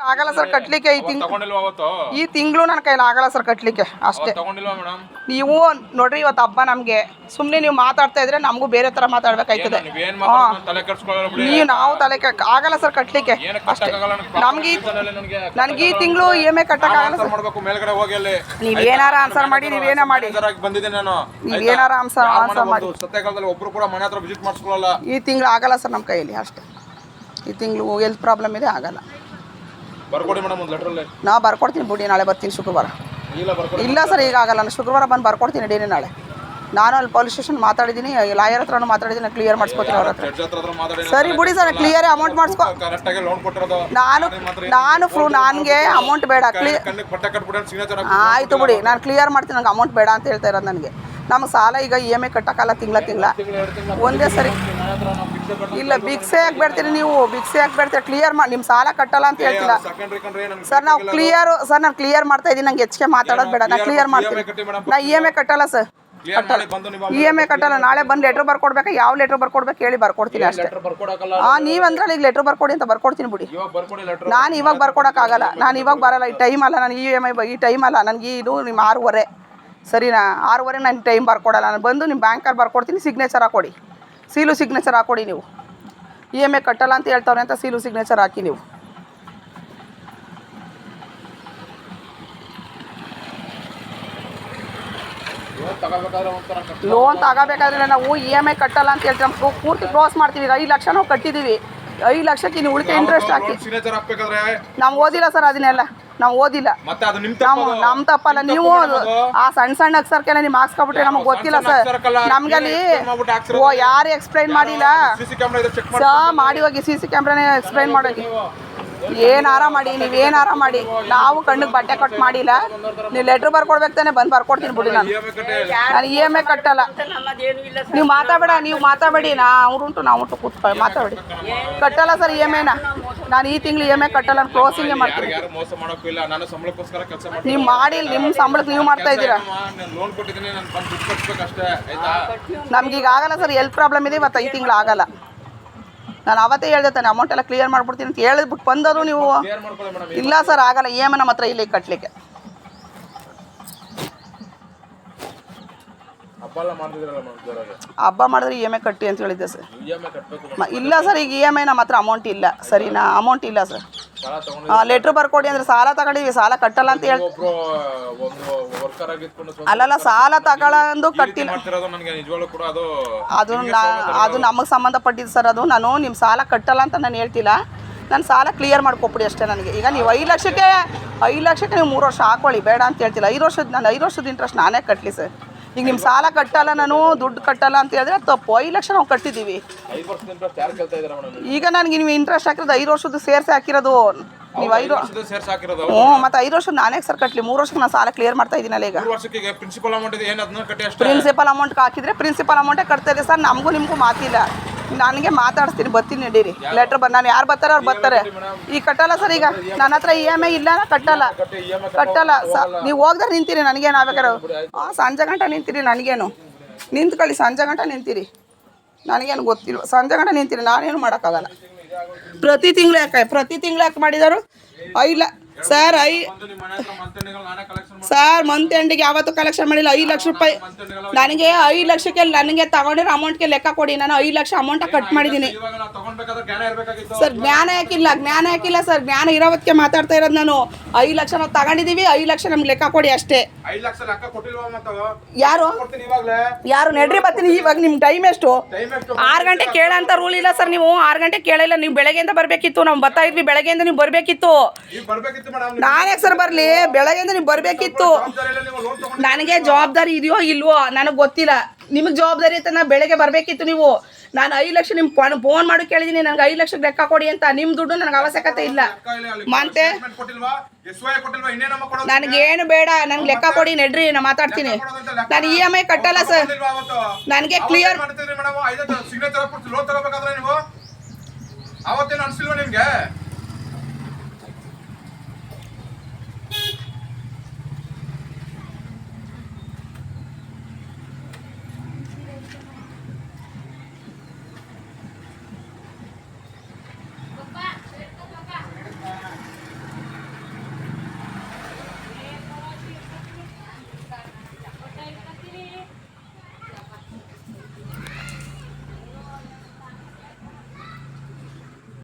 ಆಗಲ್ಲ ಸರ್ ಕಟ್ಲಿಕ್ಕೆ ಈ ತಿಂಗ್ ಈ ತಿಂಗಳು ನನ್ನ ಕೈಲಿ ಆಗಲ್ಲ ಸರ್ ಕಟ್ಲಿಕ್ಕೆ ಅಷ್ಟೇ. ನೀವು ನೋಡ್ರಿ ಇವತ್ತು ಹಬ್ಬ ನಮಗೆ. ಸುಮ್ಮನೆ ನೀವು ಮಾತಾಡ್ತಾ ಇದ್ರೆ ನಮಗೂ ಬೇರೆ ಥರ ಮಾತಾಡ್ಬೇಕಾಯ್ತದೆ. ನೀವು ನಾವು ತಲೆ ಆಗಲ್ಲ ಸರ್ ಕಟ್ಲಿಕ್ಕೆ ಅಷ್ಟೇ. ನಮ್ಗೆ ಈ- ನನಗೆ ಈ ತಿಂಗಳು ಇ ಎಂ ಐ ಕಟ್ಟಕ್ಕಾಗಲ್ಲ ಸರ್. ಮಾಡ್ಬೇಕು ಮೇಲ್ಗಡೆ ಹೋಗಿ ಅಲ್ಲಿ. ನೀವೇನಾರ ಆನ್ಸರ್ ಮಾಡಿ ನೀವೇನೇ ಮಾಡಿ. ಆಗಿ ಬಂದಿದ್ದೀನಿ ನಾನು. ನೀವೇನಾರ ಆನ್ಸರ್ ಆನ್ಸರ್ ಮಾಡಿ. ಸತ್ಯಕಾಲದಲ್ಲಿ ಒಬ್ರು ಕೂಡ ಮನೆ ಹತ್ರ ವಿಸಿಟ್ ಮಾಡಿಸ್ಕೊಳ್ಳಲ್ಲ. ಈ ತಿಂಗಳು ಆಗಲ್ಲ ಸರ್ ನಮ್ಮ ಕೈಯಲ್ಲಿ ಅಷ್ಟೇ. ಈ ತಿಂಗಳು ಹೆಲ್ತ್ ಪ್ರಾಬ್ಲಮ್ ಇದೆ ಆಗಲ್ಲ. ಬರ್ಕೊಡಿ ಮೇಡಮ್ ಒಂದು ಲೆಟ್ರಲ್ಲಿ ನಾ ಬರ್ಕೊಡ್ತೀನಿ ಬಿಡಿ ನಾಳೆ ಬರ್ತೀನಿ ಶುಕ್ರವಾರ. ಇಲ್ಲ ಬರ್ಕೊಡಿ. ಇಲ್ಲ ಸರ್ ಈಗ ಆಗಲ್ಲ. ನಾನು ಶುಕ್ರವಾರ ಬಂದು ಬರ್ಕೊಡ್ತೀನಿ ಡೇನೆ ನಾಳೆ. ನಾನು ಅಲ್ಲಿ ಪೊಲೀಸ್ ಸ್ಟೇಷನ್ ಮಾತಾಡಿದ್ದೀನಿ ಲಾಯರ್ ಹತ್ರನೂ ಮಾತಾಡಿದ್ದೀನಿ ಕ್ಲಿಯರ್ ಮಾಡಿಸ್ಕೊತೀನಿ ಅವ್ರ ಹತ್ರ. ಜಡ್ಜ್ ಹತ್ರ ಹತ್ರ ಮಾತಾಡಿ ಸರಿ ಬಿಡಿ ಸರ್ ಕ್ಲಿಯರ್ ಅಮೌಂಟ್ ಮಾಡಿಸ್ಕೊ. ಕರೆಕ್ಟಾಗಿ ಲೋನ್ ಕೊಟ್ಟಿರೋದು. ನಾನು ನಾನು ಫ್ರೂ ನನಗೆ ಅಮೌಂಟ್ ಬೇಡ. ಕ್ಲಿಯರ್ ಕಣ್ಣಿಗೆ ಬಟ್ಟೆ ಕಟ್ಬಿಟ್ಟು ಸಿಗ್ನೇಚರ್ ಆಯಿತು ಬಿಡಿ ನಾನು? ಕ್ಲಿಯರ್ ಮಾಡ್ತೀನಿ ನಂಗೆ ಅಮೌಂಟ್ ಬೇಡ ಅಂತ ಹೇಳ್ತಾ ಇರೋದು ನನಗೆ. ನಮಗೆ ಸಾಲ ಈಗ ಇ ಎಂ ಐ ಕಟ್ಟಕ್ಕಲ್ಲ ತಿಂಗಳ ತಿಂಗಳ. ಒಂದೇ ಸರಿ. ಇಲ್ಲ ಬಿಕ್ಸೆ ಹಾಕ್ಬಿಡ್ತೀರಿ ಬೇಡ್ತೀರಿ ನೀವು. ಬಿಕ್ಸೆ ಹಾಕ್ಬಿಡ್ತೀರಿ ಬೇಡ್ತೀರಿ ಕ್ಲಿಯರ್ ಮಾಡಿ ನಿಮ್ಮ ಸಾಲ ಕಟ್ಟಲ್ಲ ಅಂತ ಹೇಳ್ತಿಲ್ಲ ಸರ್, ನಾವು ಕ್ಲಿಯರ್ ಸರ್, ನಾನು ಕ್ಲಿಯರ್ ಮಾಡ್ತಾ ಇದ್ದೀನಿ. ನಂಗೆ ಹೆಚ್ಚಿಗೆ ಮಾತಾಡೋದು ಬೇಡ. ನಾ ಕ್ಲಿಯರ್ ಮಾಡ್ತೀನಿ. ನಾ ಇ ಎಂ ಐ ಕಟ್ಟಲ್ಲ, ಸರ್. ಇ ಎಂ ಐ ಕಟ್ಟಲ್ಲ. ನಾಳೆ ಬಂದು ಲೆಟ್ರ್ ಬರ್ಕೊಡ್ಬೇಕಾ? ಯಾವ ಲೆಟ್ರ್ ಬರ್ಕೊಡ್ಬೇಕು ಹೇಳಿ ಬರ್ಕೊಡ್ತೀನಿ ಅಷ್ಟೇ. ಹಾಂ ನೀವು ಅಂದ್ರೆ ಈಗ ಲೆಟ್ರ್ ಬರ್ಕೊಡಿ ಅಂತ ಬರ್ಕೊಡ್ತೀನಿ ಬಿಡಿ. ನಾನು ಇವಾಗ ಬರ್ಕೊಡಕ್ಕಾಗಲ್ಲ. ನಾನು ಇವಾಗ ಬರಲ್ಲ. ಈ ಟೈಮ್ ಅಲ್ಲ. ನಾನು ಇ ಎಂ ಐ ಈ ಟೈಮ್ ಅಲ್ಲ. ನನಗೆ ಇದು ನಿಮ್ಮ ಆರೂವರೆ. ಸರಿನಾ? ಆರೂವರೆ ನಾನು ಟೈಮ್ ಬರ್ಕೊಡಲ್ಲ. ನಾನು ಬಂದು ನಿಮ್ಮ ಬ್ಯಾಂಕಲ್ಲಿ ಬರ್ಕೊಡ್ತೀನಿ ಸಿಗ್ನೇಚರ್ ಹಾಕೊಡಿ. ಸೀಲು ಸಿಗ್ನೇಚರ್ ಹಾಕೊಡಿ ನೀವು. ಇ ಎಂ ಐ ಕಟ್ಟಲ್ಲ ಅಂತ ಹೇಳ್ತವ್ರೆ ಅಂತ ಸೀಲು ಸಿಗ್ನೇಚರ್ ಹಾಕಿ ನೀವು. ಲೋನ್ ತಗೋಬೇಕಾದ್ರೆ ನಾವು ಇ ಎಂ ಐ ಕಟ್ಟಲ್ಲ ಅಂತ ಹೇಳ್ತೀವಿ. ನಮ್ಗೆ ಪೂರ್ತಿ ಕ್ಲೋಸ್ ಮಾಡ್ತೀವಿ. ಈಗ ಐದು ಲಕ್ಷ ನಾವು ಕಟ್ಟಿದ್ದೀವಿ ಐದು ಲಕ್ಷಕ್ಕೆ ನೀವು ಉಳಿಕೆ ಇಂಟ್ರೆಸ್ಟ್ ಹಾಕಿ. ನಾವು ಓದಿಲ್ಲ ಸರ್ ಅದನ್ನೆಲ್ಲ. ನಾವು ಓದಿಲ್ಲ. ನಾವು ನಮ್ ನಮ್ಮ ತಪ್ಪಲ್ಲ. ನೀವು ಆ ಸಣ್ಣ ಸಣ್ಣ ಅಕ್ಷರಕ್ಕೆಲ್ಲ ನೀವು ಹಾಕ್ಸ್ಕೊಬಿಟ್ರೆ ನಮಗೆ ಗೊತ್ತಿಲ್ಲ ಸರ್. ನಮ್ಗಲ್ಲಿ. ಓ ಯಾರು ಎಕ್ಸ್ಪ್ಲೈನ್ ಮಾಡಿಲ್ಲ. CC ಕ್ಯಾಮೆರಾ ಇದೆ ಚೆಕ್ ಮಾಡಿ ಸಾ ಮಾಡಿ ಹೋಗಿ ಸಿ ಸಿ ಕ್ಯಾಮ್ರಾನೇ ಎಕ್ಸ್ಪ್ಲೈನ್ ಮಾಡೋಗಿ ಏನಾರ ಮಾಡಿ ನೀವು ಏನಾರ ಮಾಡಿ? ನಾವು ಕಣ್ಣಿಗೆ ಬಟ್ಟೆ ಕಟ್ ಮಾಡಿಲ್ಲ. ನೀವು ಲೆಟ್ರ್ ಬರ್ಕೊಡ್ಬೇಕು ತಾನೆ ಬಂದು ಬರ್ಕೊಡ್ತೀನಿ ಬಿಡಿ ನಾನು. ನಾನು ಇ ಎಂ ಐ ಕಟ್ಟಲ್ಲ. ನೀವು ಮಾತಾಡಬೇಡ ನೀವು ಮಾತಾಬೇಡಿ ನಾ ಅವ್ರುಂಟು ನಾವು ಉಂಟು ಕೂತ್ಕೊ ಮಾತಾಡಿ ಕಟ್ಟಲ್ಲ ಸರ್ ಇ ಎಂ ಐನ ನಾನು ಈ ತಿಂಗಳು ಇ ಎಂ ಐ ಕಟ್ಟಲ್ಲ ನಾನು ಕ್ಲೋಸಿಂಗೇ ಮಾಡ್ತೀನಿ. ನೀವು ಮಾಡಿ ನಿಮ್ಮ ಸಂಬಳಕ್ಕೆ ನೀವು ಮಾಡ್ತಾ ಇದ್ದೀರಾ? ನಮ್ಗೆ ಈಗ ಆಗಲ್ಲ ಸರ್ ಎಲ್ ಪ್ರಾಬ್ಲಮ್ ಇದೆ ಇವತ್ತು ಐದು ತಿಂಗಳು ಆಗಲ್ಲ. ನಾನು ಅವತ್ತೇ ಹೇಳ್ದೆ ತಾನೆ ಅಮೌಂಟ್ ಎಲ್ಲ ಕ್ಲಿಯರ್ ಮಾಡ್ಬಿಡ್ತೀನಿ ಅಂತ ಹೇಳಿದ್ಬಿಟ್ಟು ಬಂದರು ನೀವು. ಇಲ್ಲ ಸರ್ ಆಗಲ್ಲ. ಇ ಎಂ ಐ ನಮ್ಮ ಹತ್ರ ಇಲ್ಲಿ ಕಟ್ಟಲಿಕ್ಕೆ ಹಬ್ಬ ಮಾಡಿದ್ರೆ ಇ ಎಂ ಐ ಕಟ್ಟಿ ಅಂತ ಹೇಳಿದ್ದೆ ಸರ್ ಇಲ್ಲ ಸರ್ ಈಗ ಇ ಎಂ ಐ ನಮ್ಮ ಹತ್ರ ಅಮೌಂಟ್ ಇಲ್ಲ. ಸರಿನಾ? ಅಮೌಂಟ್ ಇಲ್ಲ ಸರ್ ಲೆಟ್ರ್ ಬರ್ಕೊಡಿ ಅಂದ್ರೆ ಸಾಲ ತಗೊಂಡಿವಿ ಸಾಲ ಕಟ್ಟಲ್ಲ ಅಂತ ಹೇಳಿ ಅಲ್ಲಲ್ಲ ಸಾಲ ತಗೊಳ್ಳೋದು ಕಟ್ಟಿಲ್ಲ. ಅದು ಅದು ನಮಗೆ ಸಂಬಂಧಪಟ್ಟಿದ್ದು ಸರ್ ಅದು. ನಾನು ನಿಮ್ಮ ಸಾಲ ಕಟ್ಟಲ್ಲ ಅಂತ ನಾನು ಹೇಳ್ತಿಲ್ಲ. ನಾನು ಸಾಲ ಕ್ಲಿಯರ್ ಮಾಡ್ಕೊಬಿಡಿ ಅಷ್ಟೇ ನನಗೆ. ಈಗ ನೀವು ಐದು ಲಕ್ಷಕ್ಕೆ ಐದು ಲಕ್ಷಕ್ಕೆ ನೀವು ಮೂರು ವರ್ಷ ಹಾಕೊಳ್ಳಿ. ಬೇಡ ಅಂತ ಹೇಳ್ತಿಲ್ಲ. ಐದು ವರ್ಷದ ನಾನು ಐದು ವರ್ಷದ ಇಂಟ್ರೆಸ್ಟ್ ನಾನೇ ಕಟ್ಟಲಿ ಸರ್. ಈಗ ನಿಮ್ಮ ಸಾಲ ಕಟ್ಟಲ್ಲ ನಾನು ದುಡ್ಡು ಕಟ್ಟಲ್ಲ ಅಂತ ಹೇಳಿದ್ರೆ ತಪ್ಪು. ಐದು ಲಕ್ಷ ನಾವು ಕಟ್ಟಿದ್ದೀವಿ ಈಗ ನನಗೆ ನೀವು ಇಂಟ್ರೆಸ್ಟ್ ಹಾಕಿರೋದು ಐದು ವರ್ಷದ್ದು ಸೇರಿಸಿ ಹಾಕಿರೋದು. ನೀವು ಐದು ಹ್ಞೂ ಮತ್ತು ಐದು ವರ್ಷ ನಾನೇ ಸರ್ ಕಟ್ಟಲಿ ಮೂರು ವರ್ಷಕ್ಕೆ ನಾನು ಸಾಲ ಕ್ಲಿಯರ್ ಮಾಡ್ತಾ ಇದ್ದೀನಲ್ಲ ಈಗ. ಪ್ರಿನ್ಸಿಪಲ್ ಅಮೌಂಟ್ ಪ್ರಿನ್ಸಿಪಲ್ ಹಾಕಿದ್ರೆ ಪ್ರಿನ್ಸಿಪಲ್ ಅಮೌಂಟೇ ಕಟ್ತಾ ಇದೆ ಸರ್. ನಮಗೂ ನಿಮಗೂ ಮಾತಿಲ್ಲ. ನನಗೆ ಮಾತಾಡಿಸ್ತೀನಿ ಬರ್ತೀನಿ ನಡೀರಿ. ಲೆಟ್ರ್ ಬಂದು ನಾನು ಯಾರು ಬರ್ತಾರೆ ಅವ್ರು ಬರ್ತಾರೆ. ಈಗ ಕಟ್ಟಲ್ಲ ಸರ್ ಈಗ. ನನ್ನ ಹತ್ರ ಇ ಎಂ ಐ ಇಲ್ಲ ಕಟ್ಟಲ್ಲ. ಐ ಕಟ್ಟಲ್ಲ. ಸ ನೀವು ಹೋಗ್ದಾರೆ ನಿಂತೀರಿ ನನಗೇನು ಆಗ್ಬೇಕಾರೆ ಹಾಂ ಸಂಜೆ ಗಂಟೆ ನಿಂತೀರಿ ನನಗೇನು. ನಿಂತ್ಕೊಳ್ಳಿ ಸಂಜೆ ಗಂಟೆ ನಿಂತೀರಿ. ನನಗೇನು ಗೊತ್ತಿಲ್ಲ ಸಂಜೆ ಗಂಟೆ ನಿಂತೀರಿ ನಾನೇನು ಮಾಡೋಕ್ಕಾಗಲ್ಲ. ಪ್ರತಿ ತಿಂಗಳು ಯಾಕೆ ಪ್ರತಿ ತಿಂಗಳು ಯಾಕೆ ಮಾಡಿದಾರು? ಐಲ್ಲ ಸರ್ ಐ ಸರ್ ಮಂತ್ ಎಂಡಿಗೆ ಯಾವತ್ತೂ ಕಲೆಕ್ಷನ್ ಮಾಡಿಲ್ಲ. ಐದು ಲಕ್ಷ ರೂಪಾಯಿ ನನಗೆ ಐದು ಲಕ್ಷಕ್ಕೆ ನನಗೆ ತಗೊಂಡಿರೋ ಅಮೌಂಟ್ಗೆ ಲೆಕ್ಕ ಕೊಡಿ. ನಾನು ಐದು ಲಕ್ಷ ಅಮೌಂಟ ಕಟ್ ಮಾಡಿದ್ದೀನಿ. ಸರ್ ಜ್ಞಾನ ಯಾಕಿಲ್ಲ? ಜ್ಞಾನ ಯಾಕಿಲ್ಲ ಸರ್ ಜ್ಞಾನ ಇರೋವತ್ತಿಗೆ ಮಾತಾಡ್ತಾ ಇರೋದು ನಾನು. ಐದು ಲಕ್ಷ ನಾವು ತಗೊಂಡಿದ್ದೀವಿ ಐದು ಲಕ್ಷ ನಮ್ಗೆ ಲೆಕ್ಕ ಕೊಡಿ ಅಷ್ಟೇ. ಯಾರು? ಯಾರು? ನಡ್ರಿ ಬರ್ತೀನಿ. ಇವಾಗ ನಿಮ್ಮ ಟೈಮ್ ಎಷ್ಟು? ಟೈಮ್ ಎಷ್ಟು? ಆರು ಗಂಟೆ ಕೇಳೋಂಥ ರೂಲ್ ಇಲ್ಲ ಸರ್ ನೀವು. ಆರು ಗಂಟೆ ಕೇಳಿಲ್ಲ ನೀವು ಬೆಳಗ್ಗೆಯಿಂದ ಬರಬೇಕಿತ್ತು. ನಾವು ಬರ್ತಾ ಇದ್ವಿ. ಬೆಳಗ್ಗೆಯಿಂದ ನೀವು ಬರಬೇಕಿತ್ತು ನಾನೇ ಸರ್ ಬರಲಿ? ಬೆಳಗ್ಗೆಯಿಂದ ನೀವು ಬರಬೇಕಿತ್ತು. ನನಗೆ ಜವಾಬ್ದಾರಿ ಇದೆಯೋ ಇಲ್ವೋ ನನಗೆ ಗೊತ್ತಿಲ್ಲ. ನಿಮಗೆ ಜವಾಬ್ದಾರಿ ಅಂತ ನಾ ಬೆಳಗ್ಗೆ ಬರಬೇಕಿತ್ತು ನೀವು. ನಾನು ಐದು ಲಕ್ಷ ನಿಮ್ಮ ಫೋನ್ ಮಾಡಿ ಕೇಳಿದ್ದೀನಿ ನನಗೆ ಐದು ಲಕ್ಷ ಲೆಕ್ಕ ಕೊಡಿ ಅಂತ. ನಿಮ್ಮ ದುಡ್ಡು ನನಗೆ ಅವಶ್ಯಕತೆ ಇಲ್ಲ. ಮಾಂತೆ ಇಲ್ಲ ಮತ್ತೆ? ನನಗೇನು ಬೇಡ ನನಗೆ ಲೆಕ್ಕ ಕೊಡಿ ನೆಡ್ರಿ ನಾ ಮಾತಾಡ್ತೀನಿ. ನಾನು ಇ ಎಂ ಐ ಕಟ್ಟಲ್ಲ ಸರ್. ನನಗೆ ಕ್ಲಿಯರ್ ಅವತ್ತೇನು ಅನ್ಸಿಲ್ವಾ ನಿಮ್ಗೆ?